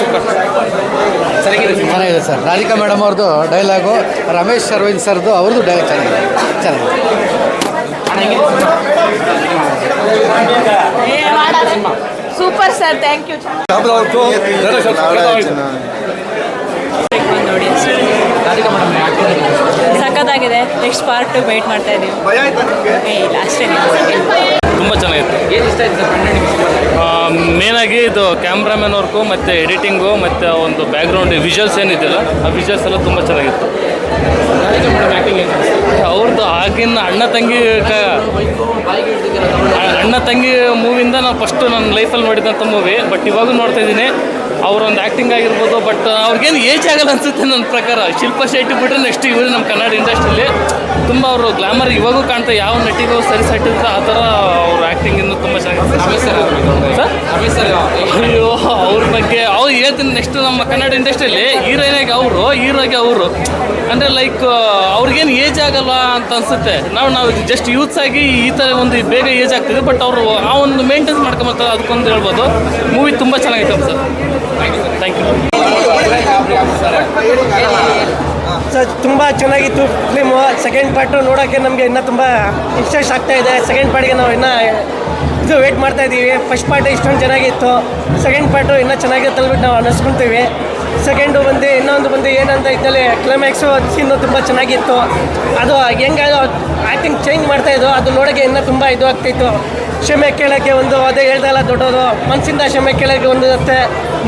Super ಚೆನ್ನಾಗಿದೆ sir. Radhika madam ಅವ್ರದ್ದು dialogue Ramesh Aravind ಸರ್ದು ಅವ್ರದ್ದು ಡೈಲಾಗ್ ಚೆನ್ನಾಗಿದೆ. ಚೆನ್ನಾಗಿದೆ. ಸೂಪರ್ ಸರ್ ಥ್ಯಾಂಕ್ ಯು ಸಖತ್ತಾಗಿದೆ. ನೆಕ್ಸ್ಟ್ ಪಾರ್ಟ್ ವೇಟ್ ಮಾಡ್ತಾ ಇದೀವಿ. ಏ ಇಲ್ಲ ಅಷ್ಟೇ. ತುಂಬ ಚೆನ್ನಾಗಿತ್ತು. ಏನು ಇಷ್ಟ ಆಯ್ತು ಮೇನಾಗಿ ಇದು ಕ್ಯಾಮ್ರಾಮನ್ ವರ್ಕು ಮತ್ತು ಎಡಿಟಿಂಗು ಮತ್ತು ಒಂದು ಬ್ಯಾಕ್ಗ್ರೌಂಡ್ ವಿಜುವಲ್ಸ್ ಏನಿದೆಯಲ್ಲ, ಆ ವಿಜುವಲ್ಸ್ ಎಲ್ಲ ತುಂಬ ಚೆನ್ನಾಗಿತ್ತು. ಅವ್ರದ್ದು ಆಗಿನ ಅಣ್ಣ ತಂಗಿ ಅಣ್ಣ ತಂಗಿ ಮೂವಿಯಿಂದ ನಾನು ಫಸ್ಟು ನನ್ನ ಲೈಫಲ್ಲಿ ನೋಡಿದಂಥ ಮೂವಿ ಬಟ್ ಇವಾಗೂ ನೋಡ್ತಾ ಇದ್ದೀನಿ. ಅವರೊಂದು ಆ್ಯಕ್ಟಿಂಗ್ ಆಗಿರ್ಬೋದು ಬಟ್ ಅವ್ರಿಗೇನು ಏಜ್ ಆಗಲ್ಲ ಅನ್ಸುತ್ತೆ ನನ್ನ ಪ್ರಕಾರ. ಶಿಲ್ಪ ಶೆಟ್ಟಿ ಬಿಟ್ಟರೆ ನೆಕ್ಸ್ಟ್ ಇವರು ನಮ್ಮ ಕನ್ನಡ ಇಂಡಸ್ಟ್ರಿಲಿ ತುಂಬ ಅವರು ಗ್ಲಾಮರ್ ಇವಾಗೂ ಕಾಣ್ತಾ ಯಾವ ನಟಿಗೂ ಸರಿ ಸಟ್ಟಿದ್ರೆ ಆ ಥರ ಅವ್ರ ಆ್ಯಕ್ಟಿಂಗ್ ಇನ್ನೂ ತುಂಬ ಚೆನ್ನಾಗಿ ಸರ್ ಅಯ್ಯೋ ಅವ್ರ ಬಗ್ಗೆ ಅವ್ರು ಹೇಳ್ತೀನಿ ನೆಕ್ಸ್ಟ್ ನಮ್ಮ ಕನ್ನಡ ಇಂಡಸ್ಟ್ರಿಯಲ್ಲಿ ಹೀರೋಯಿನಾಗಿ ಅವರು ಹೀರೋಗೆ ಅವರು. ಅಂದರೆ ಲೈಕ್ ಅವ್ರಿಗೇನು ಏಜ್ ಆಗಲ್ಲ ಅಂತ ಅನಿಸುತ್ತೆ. ನಾವು ನಾವು ಜಸ್ಟ್ ಯೂತ್ಸ್ ಆಗಿ ಈ ಥರ ಒಂದು ಬೇಗ ಏಜ್ ಆಗ್ತಿದೆ ಬಟ್ ಅವರು ಆ ಒಂದು ಮೇಂಟೈನ್ಸ್ ಮಾಡ್ಕೊಂಬರ್ತಾರೆ ಅದಕ್ಕೊಂದು ಹೇಳ್ಬೋದು. ಮೂವಿ ತುಂಬ ಚೆನ್ನಾಗಿತ್ತು ಸರ್. ಥ್ಯಾಂಕ್ ಯು ಸರ್ ತುಂಬ ಚೆನ್ನಾಗಿತ್ತು ಫಿಲ್ಮು ಸೆಕೆಂಡ್ ಪಾರ್ಟು ನೋಡೋಕ್ಕೆ ನಮಗೆ ಇನ್ನೂ ತುಂಬ ಇಂಟ್ರೆಸ್ಟ್ ಆಗ್ತಾ ಇದೆ. ಸೆಕೆಂಡ್ ಪಾರ್ಟಿಗೆ ನಾವು ಇನ್ನೂ ಇದು ವೇಟ್ ಮಾಡ್ತಾ ಇದ್ದೀವಿ ಫಸ್ಟ್ ಪಾರ್ಟ್ ಇಷ್ಟೊಂದು ಚೆನ್ನಾಗಿತ್ತು. ಸೆಕೆಂಡ್ ಪಾರ್ಟು ಇನ್ನೂ ಚೆನ್ನಾಗಿರುತ್ತೆ ಅಂದ್ಬಿಟ್ಟು ನಾವು ಅನ್ನಿಸ್ಕೊತೀವಿ ಸೆಕೆಂಡು ಬಂದು ಇನ್ನೊಂದು ಬಂದು ಏನಂತ ಇದ್ದಲ್ಲಿ ಕ್ಲೈಮ್ಯಾಕ್ಸು ಸೀನು ತುಂಬ ಚೆನ್ನಾಗಿತ್ತು. ಅದು ಹೆಂಗೆ ಆ್ಯಕ್ಟಿಂಗ್ ಚೇಂಜ್ ಮಾಡ್ತಾ ಇದ್ದು ಅದು ನೋಡೋಕ್ಕೆ ಇನ್ನೂ ತುಂಬ ಇದು ಆಗ್ತಿತ್ತು ಕ್ಷಮೆ ಕೇಳೋಕ್ಕೆ ಒಂದು ಅದೇ ಹೇಳ್ದಲ್ಲ ದೊಡ್ಡದು ಮನಸ್ಸಿಂದ ಕ್ಷಮೆ ಕೇಳೋಕ್ಕೆ ಒಂದು ಇರುತ್ತೆ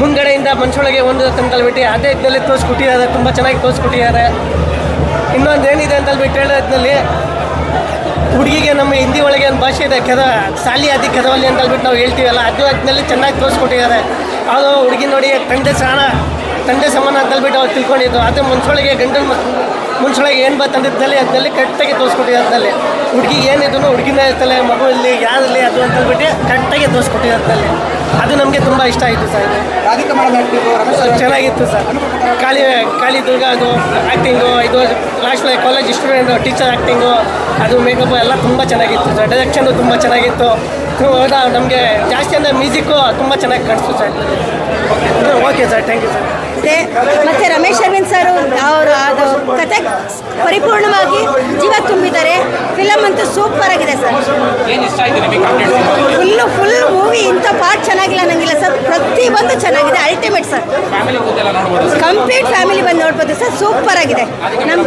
ಮುಂದ್ಗಡೆಯಿಂದ ಮನುಷ್ಯೊಳಗೆ ಒಂದು ಅಂತ ಹೇಳ್ಬಿಟ್ಟು ಅದೇ ಇದ್ದಲ್ಲಿ ತೋರಿಸ್ಕೊಟ್ಟಿದ್ದಾರೆ, ತುಂಬ ಚೆನ್ನಾಗಿ ತೋರಿಸ್ಕೊಟ್ಟಿದ್ದಾರೆ. ಇನ್ನೊಂದು ಏನಿದೆ ಅಂತ ಹೇಳ್ಬಿಟ್ಟು ಹೇಳೋದ್ರಲ್ಲಿ ಹುಡುಗಿಗೆ ನಮ್ಮ ಹಿಂದಿ ಒಳಗೆ ಒಂದು ಭಾಷೆ ಇದೆ, ಕೆದ, ಸಾಲಿ ಆದಿ ಕೆದವಲ್ಲಿ ಅಂತ ನಾವು ಹೇಳ್ತೀವಲ್ಲ, ಅದು ಅದ್ನಲ್ಲಿ ಚೆನ್ನಾಗಿ ತೋರಿಸ್ಕೊಟ್ಟಿದ್ದಾರೆ. ಅದು ಹುಡುಗಿ ನೋಡಿ, ತಂದೆ ಸಹನ ತಂದೆ ಸಮಾನ ಅಂತ ಅವ್ರು ತಿಳ್ಕೊಂಡಿದ್ದು, ಅದು ಮನ್ಸೊಳಗೆ ಗಂಡನ ಮನ್ಸೊಳಗೆ ಏನು ಬತ್ತಂದಿದ್ದಲ್ಲಿ ಅದರಲ್ಲಿ ಕರೆಕ್ಟಾಗಿ ತೋರಿಸ್ಕೊಟ್ಟಿದೆ ಅದ್ರಲ್ಲಿ. ಹುಡುಗಿಗೆ ಏನಿದ್ರು ಹುಡುಗಿನ ಇರ್ತಲ್ಲ ಮಗು ಇಲ್ಲಿ ಯಾರಲ್ಲಿ ಅದು ಅಂತ ಹೇಳ್ಬಿಟ್ಟು ಕರೆಕ್ಟಾಗಿ ತೋರಿಸ್ಕೊಟ್ಟಿದೆ ಅದ್ರಲ್ಲಿ. ಅದು ನಮಗೆ ತುಂಬ ಇಷ್ಟ ಆಯಿತು ಸರ್. ಇದು ಚೆನ್ನಾಗಿತ್ತು ಸರ್. ಕಾಳಿ ಕಾಳಿ ದುರ್ಗ ಅದು ಆ್ಯಕ್ಟಿಂಗು ಇದು last college student teacher acting ಅದು ಮೇಕಪ್ ಎಲ್ಲ ತುಂಬ ಚೆನ್ನಾಗಿತ್ತು ಸರ್. ಡೈರೆಕ್ಷನು ತುಂಬ ಚೆನ್ನಾಗಿತ್ತು. ನಮಗೆ ಜಾಸ್ತಿ ಅಂದರೆ ಮ್ಯೂಸಿಕ್ಕು ತುಂಬ ಚೆನ್ನಾಗಿ ಕಾಣಿಸ್ತು sir. Okay sir thank you sir. ಮತ್ತೆ ಮತ್ತು ರಮೇಶ್ ಅರವಿಂದ್ ಸರ್ ಅವರು ಅದು ಕತೆ ಪರಿಪೂರ್ಣವಾಗಿ ಜೀವ ತುಂಬಿದ್ದಾರೆ. ಫಿಲಮ್ ಅಂತೂ ಸೂಪರ್ ಆಗಿದೆ ಸರ್. ಏನು ಇಷ್ಟ ಆಯ್ತು ನಿಮಗೆ ಕಂಟೆಂಟ್ ಫುಲ್ಲು ಫುಲ್ ಮೂವಿ ಇಂಥ ಪಾರ್ಟ್ ಚೆನ್ನಾಗಿಲ್ಲ ನಂಗಿಲ್ಲ ಸರ್. ಪ್ರತಿ ಒಂದು ಚೆನ್ನಾಗಿದೆ ಅಲ್ಟಿಮೇಟ್ ಸರ್. ಕಂಪ್ಲೀಟ್ ಫ್ಯಾಮಿಲಿ ಬಂದು ನೋಡ್ಬೋದು ಸರ್. ಸೂಪರ್ ಆಗಿದೆ. ನಮ್ಮ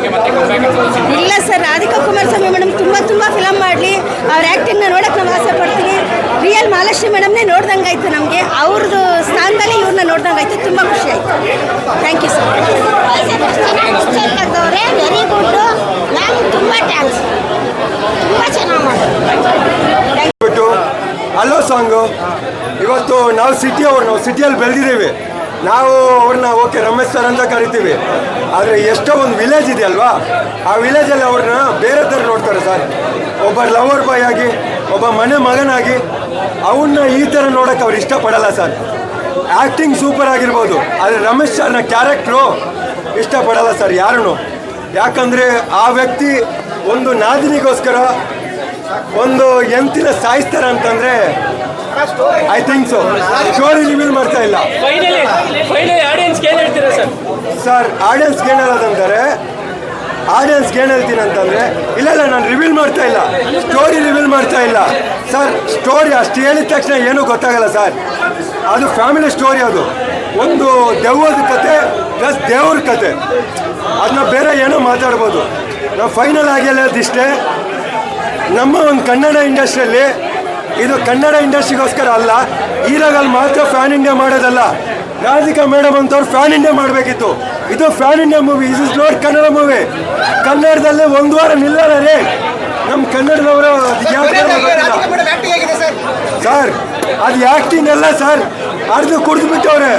ಇಲ್ಲ ಸರ್ ರಾಧಿಕಾ ಕುಮಾರಸ್ವಾಮಿ ಮೇಡಮ್ ತುಂಬ ತುಂಬ ಫಿಲಮ್ ಮಾಡಲಿ. ಅವ್ರ ಆ್ಯಕ್ಟಿಂಗ್ನ ನೋಡೋಕೆ ನಾವು ಆಸೆ ಪಡ್ತೀವಿ. ರಿಯಲ್ ಮಹಾಲಕ್ಷ್ಮಿ ಮೇಡಮ್ನೇ ನೋಡ್ದಂಗೆ ಆಯಿತು ನಮಗೆ. ಅವ್ರದ್ದು ಸ್ಥಾನದಲ್ಲಿ ಇವ್ರನ್ನ ನೋಡ್ದಂಗೆ ಆಯಿತು ತುಂಬ ಖುಷಿ ಆಯಿತು. Thank you sir very good ತುಂಬ ಥ್ಯಾಂಕ್ಸ್ ತುಂಬ ಚೆನ್ನಾಗಿ ಅಲ್ಲೋ ಸಾಂಗು ಇವತ್ತು ನಾವು ಸಿಟಿ ಅವ್ರು ನಾವು ಸಿಟಿಯಲ್ಲಿ ಬೆಳೆದಿದ್ದೀವಿ. ನಾವು ಅವ್ರನ್ನ ಓಕೆ ರಮೇಶ್ ಸರ್ ಅಂತ ಕರಿತೀವಿ. ಆದರೆ ಎಷ್ಟೋ ಒಂದು ವಿಲೇಜ್ ಇದೆ ಅಲ್ವಾ? ಆ ವಿಲೇಜಲ್ಲಿ ಅವ್ರನ್ನ ಬೇರೆ ಥರ ನೋಡ್ತಾರೆ ಸರ್ ಒಬ್ಬ ಲವರ್ ಬಾಯ್ ಆಗಿ ಒಬ್ಬ ಮನೆ ಮಗನಾಗಿ ಅವನ್ನ ಈ ಥರ ನೋಡೋಕೆ ಅವ್ರು ಇಷ್ಟಪಡಲ್ಲ ಸರ್. ಆ್ಯಕ್ಟಿಂಗ್ ಸೂಪರ್ ಆಗಿರ್ಬೋದು ಆದರೆ ರಮೇಶ್ ಸರ್ನ ಕ್ಯಾರೆಕ್ಟ್ರು ಇಷ್ಟಪಡಲ್ಲ ಸರ್ ಯಾರೂ ಯಾಕಂದರೆ ಆ ವ್ಯಕ್ತಿ ಒಂದು ನಾದಿನಿಗೋಸ್ಕರ ಒಂದು ಎಂತಿನ ಸಾಯಿಸ್ತಾರ ಅಂತಂದರೆ I think so story reveal ಮಾಡ್ತಾ ಇಲ್ಲ. ಸರ್? ಸರ್ ಆಡಿಯನ್ಸ್ಗೆ ಏನು ಹೇಳೋದಂತಾರೆ ಆಡಿಯನ್ಸ್ಗೆ ಏನು ಹೇಳ್ತೀನಿ ಅಂತಂದ್ರೆ ಇಲ್ಲ ಇಲ್ಲ ನಾನು ರಿವೀಲ್ ಮಾಡ್ತಾ ಇಲ್ಲ. ಸ್ಟೋರಿ ರಿವೀಲ್ ಮಾಡ್ತಾ ಇಲ್ಲ. ಸರ್ ಸ್ಟೋರಿ ಅಷ್ಟು ಹೇಳಿದ ತಕ್ಷಣ ಏನೂ ಗೊತ್ತಾಗಲ್ಲ ಸರ್ ಅದು ಫ್ಯಾಮಿಲಿ ಸ್ಟೋರಿ ಅದು. ಒಂದು ದೆವ್ವದ ಕತೆ ಪ್ಲಸ್ ದೇವ್ರ ಕತೆ. ಅದನ್ನ ಬೇರೆ ಏನೋ ಮಾತಾಡ್ಬೋದು. ನಾವು ಫೈನಲ್ ಆಗಿ ಹೇಳೋದಿಷ್ಟೇ ನಮ್ಮ ಒಂದು ಕನ್ನಡ ಇಂಡಸ್ಟ್ರಿಯಲ್ಲಿ ಇದು ಕನ್ನಡ ಇಂಡಸ್ಟ್ರಿಗೋಸ್ಕರ ಅಲ್ಲ ಈರಾಗಲ್ಲಿ ಮಾತ್ರ ಫ್ಯಾನ್ ಇಂಡಿಯಾ ಮಾಡೋದಲ್ಲ. ರಾಧಿಕಾ ಮೇಡಮ್ ಅಂತವ್ರು ಫ್ಯಾನ್ ಇಂಡಿಯಾ ಮಾಡಬೇಕಿತ್ತು. ಇದು pan India movie is is not Kannada movie ಕನ್ನಡದಲ್ಲೇ ಒಂದು ವಾರ ನಿಲ್ಲಲ್ಲ ರೇ. ನಮ್ಮ ಕನ್ನಡದವರು ಸರ್. ಅದು ಆ್ಯಕ್ಟಿಂಗ್ ಅಲ್ಲ ಸರ್. ಅರ್ಧ ಕುಡಿದು ಬಿಟ್ಟವ್ರೆ.